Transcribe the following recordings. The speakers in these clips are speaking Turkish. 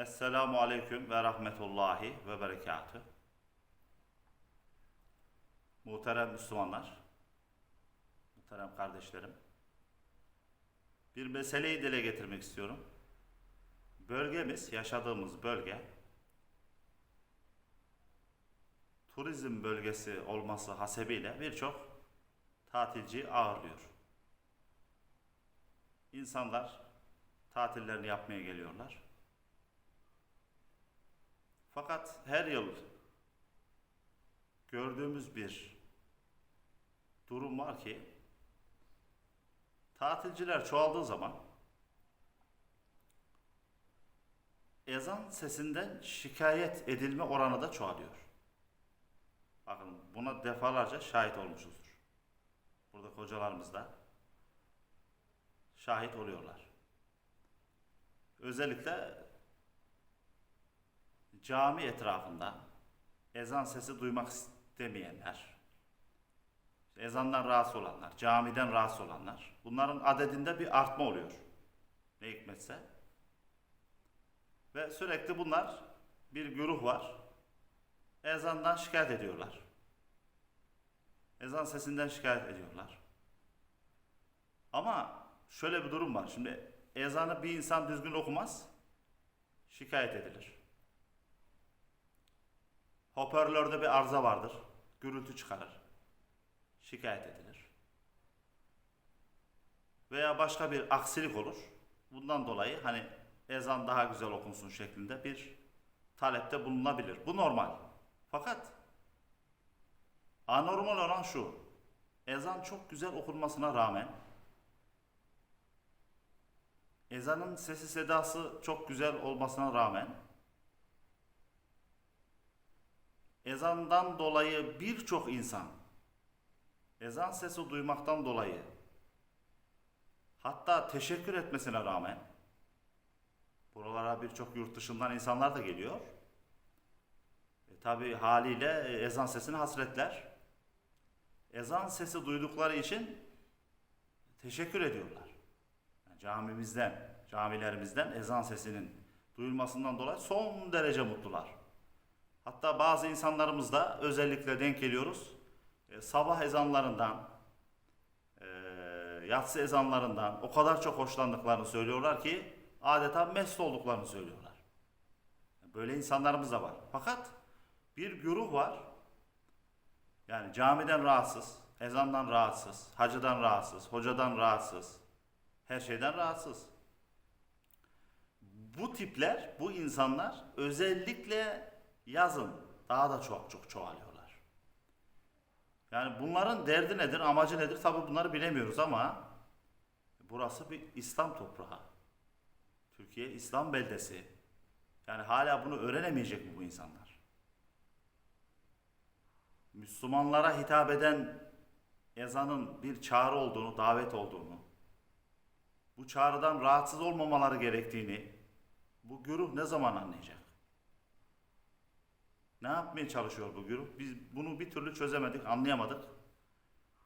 Esselamu Aleyküm ve Rahmetullahi ve Berekatü. Muhterem Müslümanlar, muhterem kardeşlerim. Bir meseleyi dile getirmek istiyorum. Bölgemiz, yaşadığımız bölge, turizm bölgesi olması hasebiyle birçok tatilci ağırlıyor. İnsanlar tatillerini yapmaya geliyorlar. Fakat her yıl gördüğümüz bir durum var ki tatilciler çoğaldığı zaman ezan sesinden şikayet edilme oranı da çoğalıyor. Bakın buna defalarca şahit olmuşuzdur. Burada hocalarımız da şahit oluyorlar. Özellikle cami etrafında ezan sesi duymak istemeyenler, ezandan rahatsız olanlar, camiden rahatsız olanlar, bunların adedinde bir artma oluyor. Ne hikmetse. Ve sürekli bunlar bir güruh var. Ezandan şikayet ediyorlar. Ezan sesinden şikayet ediyorlar. Ama şöyle bir durum var. Şimdi ezanı bir insan düzgün okumaz, şikayet edilir. Hoparlörde bir arıza vardır. Gürültü çıkarır. Şikayet edilir. Veya başka bir aksilik olur. Bundan dolayı hani ezan daha güzel okunsun şeklinde bir talepte bulunabilir. Bu normal. Fakat anormal olan şu. Ezan çok güzel okunmasına rağmen ezanın sesi sedası çok güzel olmasına rağmen ezandan dolayı birçok insan ezan sesi duymaktan dolayı hatta teşekkür etmesine rağmen buralara birçok yurt dışından insanlar da geliyor. E, Tabi haliyle e, ezan sesini hasretler. Ezan sesi duydukları için teşekkür ediyorlar. Yani camimizden, camilerimizden ezan sesinin duyulmasından dolayı son derece mutlular. Hatta bazı insanlarımız da özellikle denk geliyoruz. E, sabah ezanlarından, e, yatsı ezanlarından o kadar çok hoşlandıklarını söylüyorlar ki adeta mest olduklarını söylüyorlar. Böyle insanlarımız da var. Fakat bir güruh var. Yani camiden rahatsız, ezandan rahatsız, hacıdan rahatsız, hocadan rahatsız, her şeyden rahatsız. Bu tipler, bu insanlar özellikle yazın daha da çok çok çoğalıyorlar. Yani bunların derdi nedir, amacı nedir? Tabii bunları bilemiyoruz ama burası bir İslam toprağı. Türkiye İslam beldesi. Yani hala bunu öğrenemeyecek mi bu insanlar? Müslümanlara hitap eden ezanın bir çağrı olduğunu, davet olduğunu, bu çağrıdan rahatsız olmamaları gerektiğini bu güruh ne zaman anlayacak? Ne yapmaya çalışıyor bu güruh? Biz bunu bir türlü çözemedik, anlayamadık.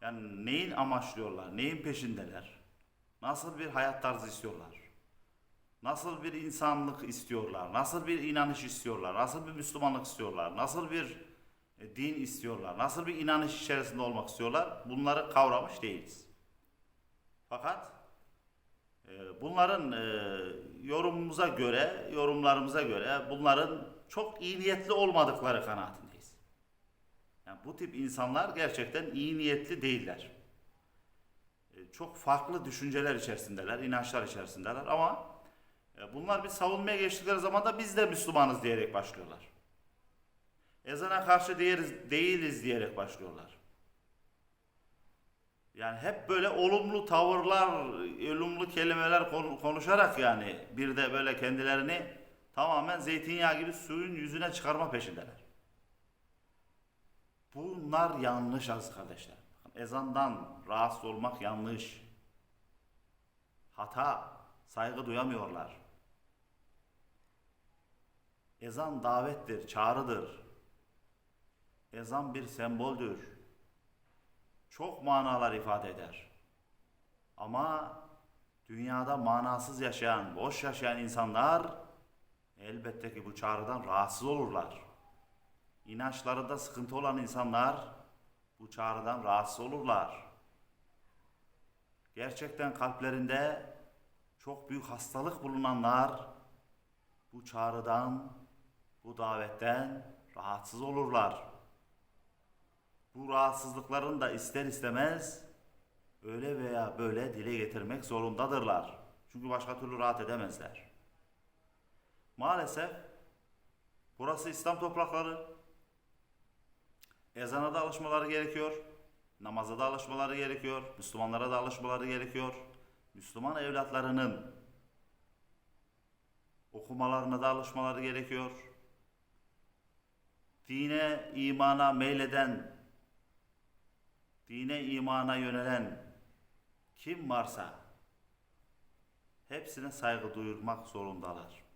Yani neyin amaçlıyorlar, neyin peşindeler? Nasıl bir hayat tarzı istiyorlar? Nasıl bir insanlık istiyorlar? Nasıl bir inanış istiyorlar? Nasıl bir Müslümanlık istiyorlar? Nasıl bir e, din istiyorlar? Nasıl bir inanış içerisinde olmak istiyorlar? Bunları kavramış değiliz. Fakat e, bunların e, yorumumuza göre, yorumlarımıza göre bunların çok iyi niyetli olmadıkları kanaatindeyiz. Yani bu tip insanlar gerçekten iyi niyetli değiller. E, Çok farklı düşünceler içerisindeler, inançlar içerisindeler ama e, bunlar bir savunmaya geçtikleri zaman da biz de Müslümanız diyerek başlıyorlar. Ezana karşı değiliz, değiliz diyerek başlıyorlar. Yani hep böyle olumlu tavırlar, olumlu kelimeler konu- konuşarak yani bir de böyle kendilerini tamamen zeytinyağı gibi suyun yüzüne çıkarma peşindeler. Bunlar yanlış az kardeşler. Ezandan rahatsız olmak yanlış. Hata, saygı duyamıyorlar. Ezan davettir, çağrıdır. Ezan bir semboldür. Çok manalar ifade eder. Ama dünyada manasız yaşayan, boş yaşayan insanlar elbette ki bu çağrıdan rahatsız olurlar. İnançlarında sıkıntı olan insanlar bu çağrıdan rahatsız olurlar. Gerçekten kalplerinde çok büyük hastalık bulunanlar bu çağrıdan, bu davetten rahatsız olurlar. Bu rahatsızlıklarını da ister istemez öyle veya böyle dile getirmek zorundadırlar. Çünkü başka türlü rahat edemezler. Maalesef burası İslam toprakları. Ezana da alışmaları gerekiyor. Namaza da alışmaları gerekiyor. Müslümanlara da alışmaları gerekiyor. Müslüman evlatlarının okumalarına da alışmaları gerekiyor. Dine, imana meyleden, dine, imana yönelen kim varsa hepsine saygı duyurmak zorundalar.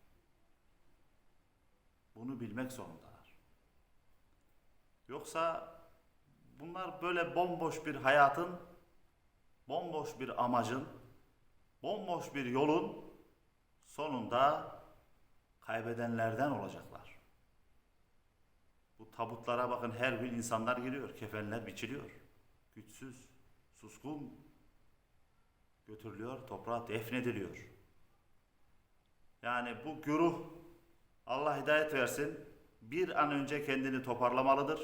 Bunu bilmek zorundalar. Yoksa bunlar böyle bomboş bir hayatın, bomboş bir amacın, bomboş bir yolun sonunda kaybedenlerden olacaklar. Bu tabutlara bakın her gün insanlar giriyor, kefenler biçiliyor. Güçsüz, suskun götürülüyor, toprağa defnediliyor. Yani bu güruh Allah hidayet versin. Bir an önce kendini toparlamalıdır.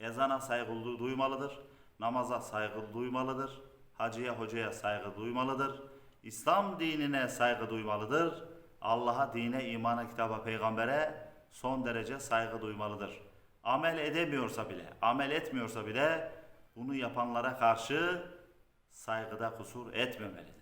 Ezana saygı du- duymalıdır. Namaza saygı duymalıdır. Hacıya hocaya saygı duymalıdır. İslam dinine saygı duymalıdır. Allah'a, dine, imana, kitaba, peygambere son derece saygı duymalıdır. Amel edemiyorsa bile, amel etmiyorsa bile bunu yapanlara karşı saygıda kusur etmemelidir.